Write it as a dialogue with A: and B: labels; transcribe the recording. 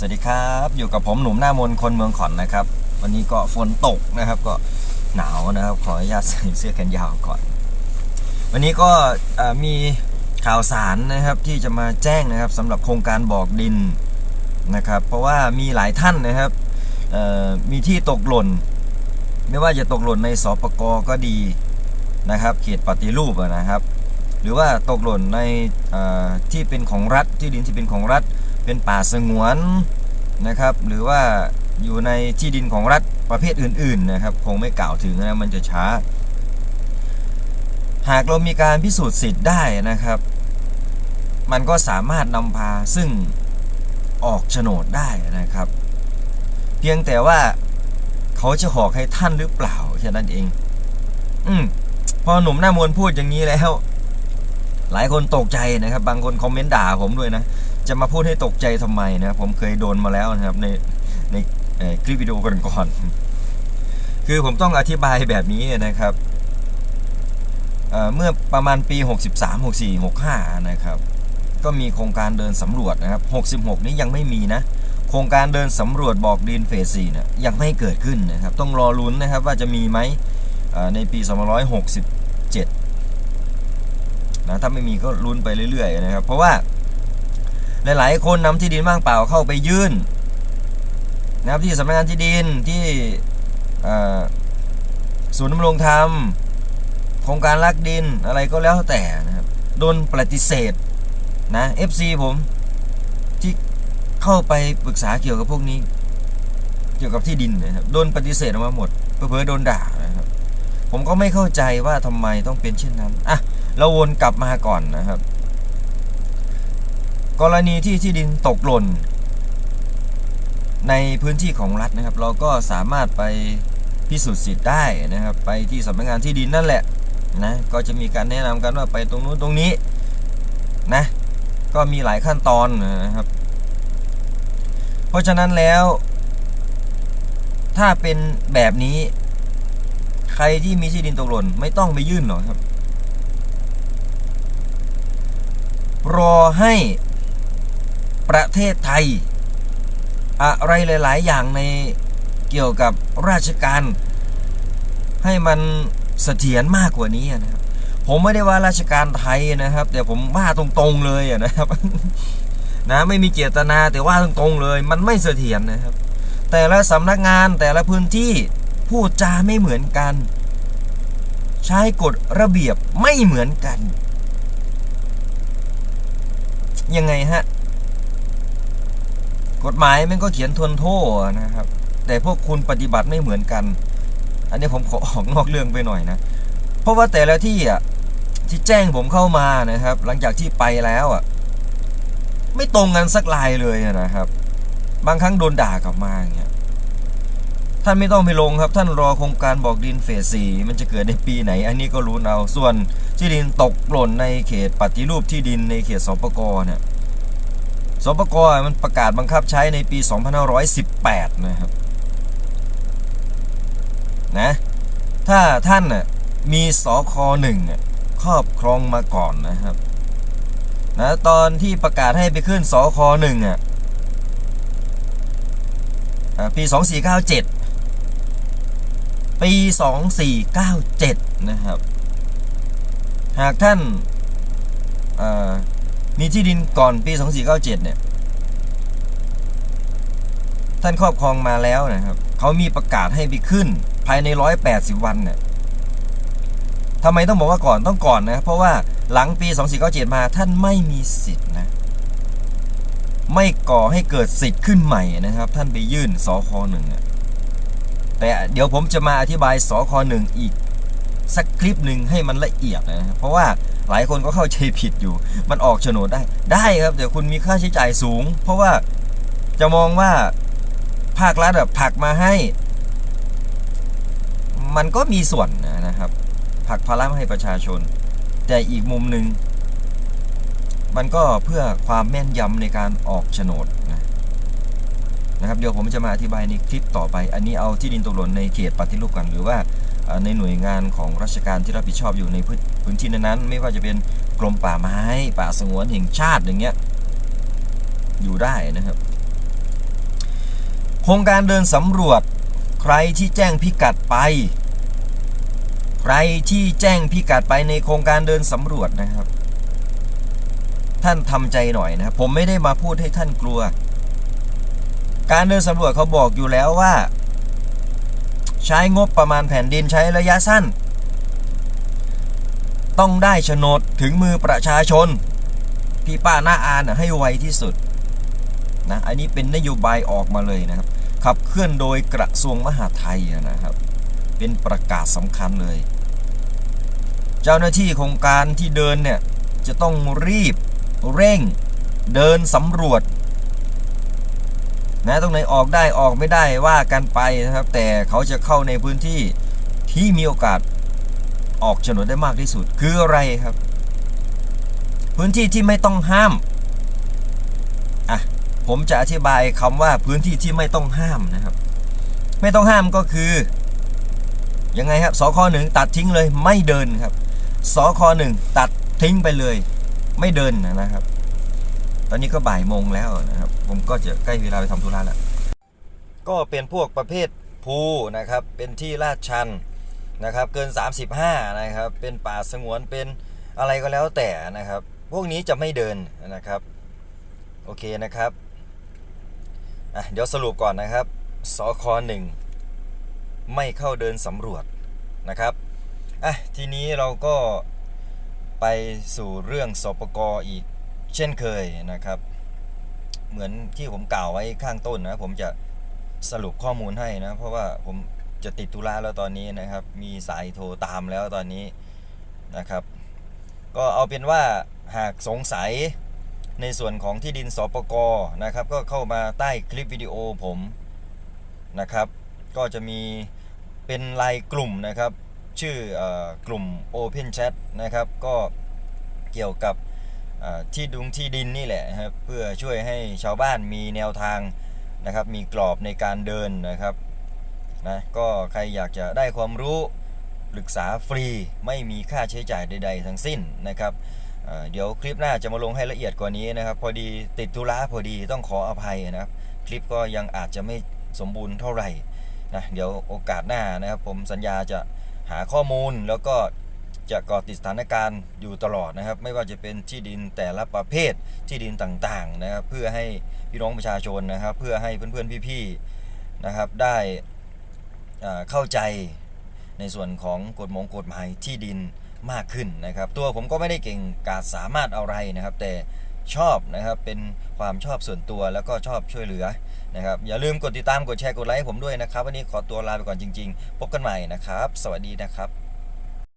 A: สวัสดีครับอยู่กับผมหนุ่มหน้ามนคนเมืองขอนนะครับ วันนี้ก็ฝนตกนะครับก็หนาวนะครับ ขออนุญาตใส่เสื้อแขนยาวก่อน วันนี้ก็มีข่าวสารนะครับที่จะมาแจ้งนะครับสำหรับโครงการบอกดินนะครับ เพราะว่ามีหลายท่านนะครับมีที่ตกหล่น ไม่ว่าจะตกหล่นในสปกก็ดีนะครับ เขตปฏิรูปนะครับ หรือว่าตกหล่นในที่เป็นของรัฐที่ดินที่เป็นของรัฐ เป็นป่าสงวนนะครับ หรือว่าอยู่ในที่ดินของรัฐประเภทอื่น ๆ นะครับ คงไม่กล่าวถึงนะมันจะช้า หากเรามีการพิสูจน์สิทธิ์ได้นะครับ มันก็สามารถนำพาซึ่งออกโฉนดได้นะครับ เพียงแต่ว่าเขาจะหอกให้ท่านหรือเปล่าแค่นั้นเอง อืมพอหนุ่มหน้ามวลพูดอย่างนี้แล้ว หลายคนตกใจนะครับ บางคนคอมเมนต์ด่าผมด้วยนะ จะมาพูดให้ตกใจทำไมนะผมเคยโดนมาแล้วนะครับในในคลิปวิดีโอก่อนๆคือผมต้องอธิบายแบบนี้นะครับเเมื่อประมาณปี 63 64 65 นะครับ ก็มีโครงการเดินสำรวจนะครับ 66 นี้ยังไม่มีนะ โครงการเดินสำรวจบอกดินเฟส4เนี่ยยังไม่เกิดขึ้นนะครับ ต้องรอลุ้นนะครับว่าจะมีไหมเอ่อในปี 2567 นะถ้าไม่มีก็ลุ้นไปเรื่อยๆนะครับ เพราะว่า หลาย ๆ คนนำที่ดินว่างเปล่าเข้าไปยื่นนะครับที่สำนักงานที่ดินที่ศูนย์ดำรงธรรมโครงการรักดินอะไรก็แล้วแต่นะครับโดนปฏิเสธนะ FC ผมที่เข้าไปปรึกษาเกี่ยวกับพวกนี้ เกี่ยวกับที่ดินนะครับโดนปฏิเสธออกมาหมดเพื่อๆโดนด่านะครับ ผมก็ไม่เข้าใจว่าทำไมต้องเป็นเช่นนั้นอะเราวนกลับมาก่อนนะครับ กรณีที่ที่ดินตกหล่น ในพื้นที่ของรัฐนะครับ เราก็สามารถไปพิสูจน์สิทธิ์ได้นะครับ ไปที่สำนักงานที่ดินนั่นแหละนะก็จะมีการแนะนำกันว่าไปตรงนู้นตรงนี้นะก็มีหลายขั้นตอนนะครับ เพราะฉะนั้นแล้ว ถ้าเป็นแบบนี้ ใครที่มีที่ดินตกหล่นไม่ต้องไปยื่นหรอกครับ รอให้ ประเทศไทย อะไรหลาย ๆ อย่างในเกี่ยวกับราชการ ให้มันเสถียรมากกว่านี้นะครับ ผมไม่ได้ว่าราชการไทยนะครับ แต่ผมว่าตรงๆเลยนะครับ นะไม่มีเจตนาแต่ว่าตรงๆเลย มันไม่เสถียรนะครับ แต่ละสำนักงานแต่ละพื้นที่พูดจาไม่เหมือนกัน ใช้กฎระเบียบไม่เหมือนกัน ยังไงฮะ กฎหมายมันก็เขียนทนโทษนะครับ แต่พวกคุณปฏิบัติไม่เหมือนกัน อันนี้ผมขอออกนอกเรื่องไปหน่อยนะ เพราะว่าแต่ละที่อะที่แจ้งผมเข้ามานะครับ หลังจากที่ไปแล้วอะ ไม่ตรงกันสักลายเลยนะครับ บางครั้งโดนด่ากลับมาอย่างเงี้ยท่านไม่ต้องไปลงครับ ท่านรอโครงการบอกดินเฟสสี่มันจะเกิดในปีไหน อันนี้ก็รู้เอาส่วนที่ดินตกหล่นในเขตปฏิรูปที่ดินในเขตสปกเนี่ย สปกมันประกาศบังคับใช้ในปี 2518 นะครับนะถ้าท่านน่ะมีสคหนึ่งครอบครองมาก่อนนะครับนะตอนที่ประกาศให้ไปขึ้นสคหนึ่งอะปี 2497 ปี 2497 นะครับ หากท่านอ่า มีที่ดินก่อนปี 2497 เนี่ย ท่านครอบครองมาแล้วนะครับ เขามีประกาศให้ไปขึ้น ภายใน 180 วันเนี่ยทำไมต้องบอกว่าก่อนต้องก่อนนะ เพราะว่าหลังปี 2497 มาท่านไม่มีสิทธิ์นะ ไม่ก่อให้เกิดสิทธิ์ขึ้นใหม่นะครับ ท่านไปยื่นสคหนึ่งแต่เดี๋ยวผมจะมาอธิบายสคหนึ่งอีก สักคลิปหนึ่งให้มันละเอียดนะครับเพราะว่าหลายคนก็เข้าใจผิดอยู่ มันออกโฉนดได้ได้ครับแต่คุณมีค่าใช้จ่ายสูง เพราะว่าจะมองว่าภาครัฐแบบผลักมาให้ มันก็มีส่วนนะครับผลักภาระมาให้ประชาชน แต่อีกมุมหนึ่งมันก็เพื่อความแม่นยำในการออกโฉนด นะครับเดี๋ยวผมจะมาอธิบายในคลิปต่อไป อันนี้เอาที่ดินตกหล่นในเขตปฏิรูปกันหรือว่าในหน่วยงานของราชการที่รับผิดชอบอยู่ในพื้นที่นั้นๆไม่ว่าจะเป็นกรมป่าไม้ ป่าสงวนแห่งชาติอย่างเงี้ยอยู่ได้นะครับ โครงการเดินสำรวจใครที่แจ้งพิกัดไป ใครที่แจ้งพิกัดไปในโครงการเดินสำรวจนะครับ ท่านทำใจหน่อยนะครับผมไม่ได้มาพูดให้ท่านกลัว การเดินสำรวจเขาบอกอยู่แล้วว่า ใช้งบประมาณแผ่นดินใช้ระยะสั้น ต้องได้โฉนดถึงมือประชาชน พี่ป้าหน้าอานน่ะให้ไวที่สุดนะอันนี้เป็นนโยบายออกมาเลยนะครับ ขับเคลื่อนโดยกระทรวงมหาดไทยนะครับ เป็นประกาศสำคัญเลย เจ้าหน้าที่โครงการที่เดินเนี่ยจะต้องรีบเร่งเดินสำรวจ นะตรงไหนออกได้ออกไม่ได้ว่ากันไปนะครับ แต่เขาจะเข้าในพื้นที่ที่มีโอกาสออกโฉนดได้มากที่สุด คืออะไรครับ พื้นที่ที่ไม่ต้องห้ามอะผมจะอธิบายคำว่าพื้นที่ที่ไม่ต้องห้ามนะครับ ไม่ต้องห้ามก็คือยังไงครับสคหนึ่งตัดทิ้งเลยไม่เดินครับสคหนึ่งตัดทิ้งไปเลย ไม่เดินนะครับ ตอนนี้ก็บ่ายโมงแล้วนะครับ ผมก็จะใกล้เวลาไปทำธุระแล้ว ก็เป็นพวกประเภทภูนะครับ เป็นที่ลาดชันนะครับ เกิน 35 นะครับ เป็นป่าสงวน เป็นอะไรก็แล้วแต่นะครับ พวกนี้จะไม่เดินนะครับ โอเคนะครับอะเดี๋ยวสรุปก่อนนะครับ สคหนึ่งไม่เข้าเดินสำรวจนะครับอะทีนี้เราก็ไปสู่เรื่องสปกอีก เช่นเคยนะครับ เหมือนที่ผมกล่าวไว้ข้างต้นนะ ผมจะสรุปข้อมูลให้นะ เพราะว่าผมจะติดธุระแล้วตอนนี้นะครับ มีสายโทรตามแล้วตอนนี้นะครับ ก็เอาเป็นว่าหากสงสัยในส่วนของที่ดินสปกนะครับ ก็เข้ามาใต้คลิปวิดีโอผมนะครับ ก็จะมีเป็นไลน์กลุ่มนะครับ ชื่ออกลุ่ม Open Chat นะครับ ก็เกี่ยวกับ ที่ดุงที่ดินนี่แหละครับเพื่อช่วยให้ชาวบ้านมีแนวทางนะครับ มีกรอบในการเดินนะครับนะก็ใครอยากจะได้ความรู้ปรึกษาฟรีไม่มีค่าใช้จ่ายใด ๆ ทั้งสิ้นนะครับเดี๋ยวคลิปหน้าจะมาลงให้ละเอียดกว่านี้นะครับ พอดีติดธุระพอดีต้องขออภัยนะครับ คลิปก็ยังอาจจะไม่สมบูรณ์เท่าไหร่นะเดี๋ยวโอกาสหน้านะครับ ผมสัญญาจะหาข้อมูลแล้วก็ จะเกาะติดสถานการณ์อยู่ตลอดนะครับ ไม่ว่าจะเป็นที่ดินแต่ละประเภทที่ดินต่างๆนะครับ เพื่อให้พี่น้องประชาชนนะครับ เพื่อให้เพื่อนๆพี่ๆนะครับได้เข้าใจในส่วนของกฎหมงกฎหมายที่ดินมากขึ้นนะครับ ตัวผมก็ไม่ได้เก่งกาสามารถอะไรนะครับ แต่ชอบนะครับเป็นความชอบส่วนตัวแล้วก็ชอบช่วยเหลือนะครับ อย่าลืมกดติดตามกดแชร์กดไลค์ผมด้วยนะครับ วันนี้ขอตัวลาไปก่อนจริง ๆ พบกันใหม่นะครับ สวัสดีนะครับ